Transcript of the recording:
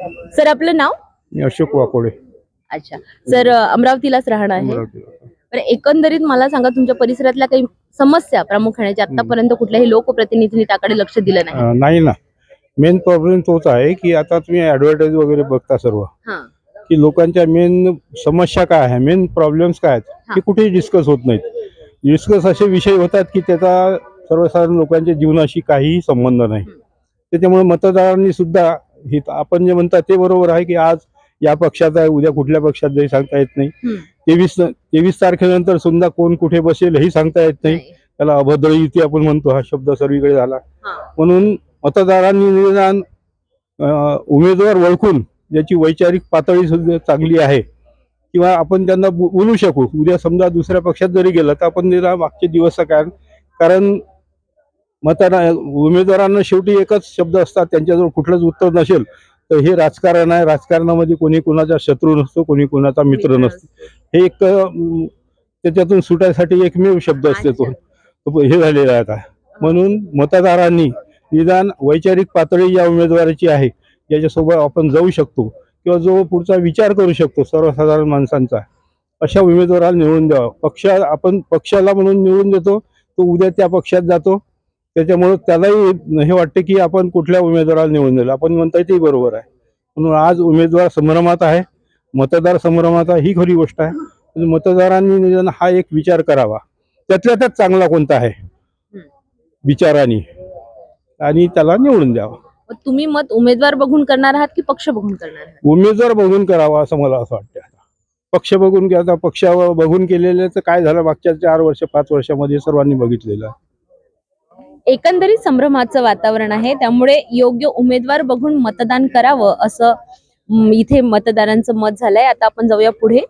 Sir आपलं नाव? मी अशोक वाकोडे. अच्छा. Sir अमरावतीलाच राहणार आहे. बरं एकंदरीत मला सांगा तुमच्या परिसरातल्या काही समस्या प्रामुख्याने ज्या आतापर्यंत कुठल्याही लोकप्रतिनिधींनी त्याकडे लक्ष दिलं नाही? नाही ना. मेन प्रॉब्लेम तोच आहे की आता तुम्ही ऍडव्हर्टाईज वगैरे बघता सर्व. हा. की लोकांच्या मेन समस्या काय आहे मेन प्रॉब्लेम्स काय आहेत हा. ते कुठेही डिस्कस होत नाहीत. डिस्कस असे विषय होतात की त्याचा सर्वसाधारण लोकांच्या जीवनाशी काहीही संबंध नाही. त्याच्यामुळे मतदारांनी सुद्धा हे आपण जे म्हणतात ते बरोबर आहे की आज या पक्षात आहे उद्या कुठल्या पक्षात जाईल सांगता येत नाही. तेवीस तेवीस तारखेनंतर सुद्धा कोण कुठे बसेल हेही सांगता येत नाही. त्याला अभद्र युती आपण म्हणतो हा शब्द सर्वीकडे झाला हा. म्हणून मतदारांनी निदान उमेदवार ओळखून ज्याची वैचारिक पातळी सुद्धा चांगली आहे किंवा आपण त्यांना बोलू शकू उद्या समजा दुसऱ्या पक्षात जरी गेलं तर आपण निदान मागचे दिवस कारण मतदार उमेदवारांना शेवटी एकच शब्द असतात त्यांच्याजवळ कुठलंच उत्तर नसेल तर हे राजकारण आहे. राजकारणामध्ये कोणी कोणाचा शत्रू नसतो कोणी कोणाचा मित्र नसतो. हे एक त्याच्यातून सुटायसाठी एकमेव शब्द असते तो. तो हे झालेला आहे आता. म्हणून मतदारांनी निदान वैचारिक पातळी या उमेदवाराची आहे ज्याच्यासोबत आपण जाऊ शकतो किंवा जो पुढचा विचार करू शकतो सर्वसाधारण माणसांचा अशा उमेदवाराला निवडून द्यावा. पक्ष आपण पक्षाला म्हणून निवडून देतो तो उद्या त्या पक्षात जातो त्याच्यामुळे त्यालाही हे वाटते की आपण कुठल्या उमेदवाराला निवडून दिलं. आपण म्हणताय तेही बरोबर आहे. म्हणून आज उमेदवार संभ्रमात आहे मतदार संभ्रमात आहे ही खरी गोष्ट आहे. पण मतदारांनी निदान हा एक विचार करावा. त्यातल्या त्यात चांगला कोणता आहे? विचाराने. आणि त्याला निवडून द्यावा. तुम्ही मत उमेदवार बघून करणार आहात की पक्ष बघून करणार आहात? उमेदवार बघून करावा असं मला असं वाटतं पक्ष बघून आता पक्षावर बघून केलेले तर काय झालं? मागच्या चार वर्ष पाच वर्षामध्ये सर्वांनी बघितलेलं. आहे. एकंदरीत संभ्रमाचं वातावरण आहे. त्यामुळे योग्य उमेदवार बघून मतदान करावं असं इथे मतदारांचं मत झालंय. आता आपण जाऊया पुढे.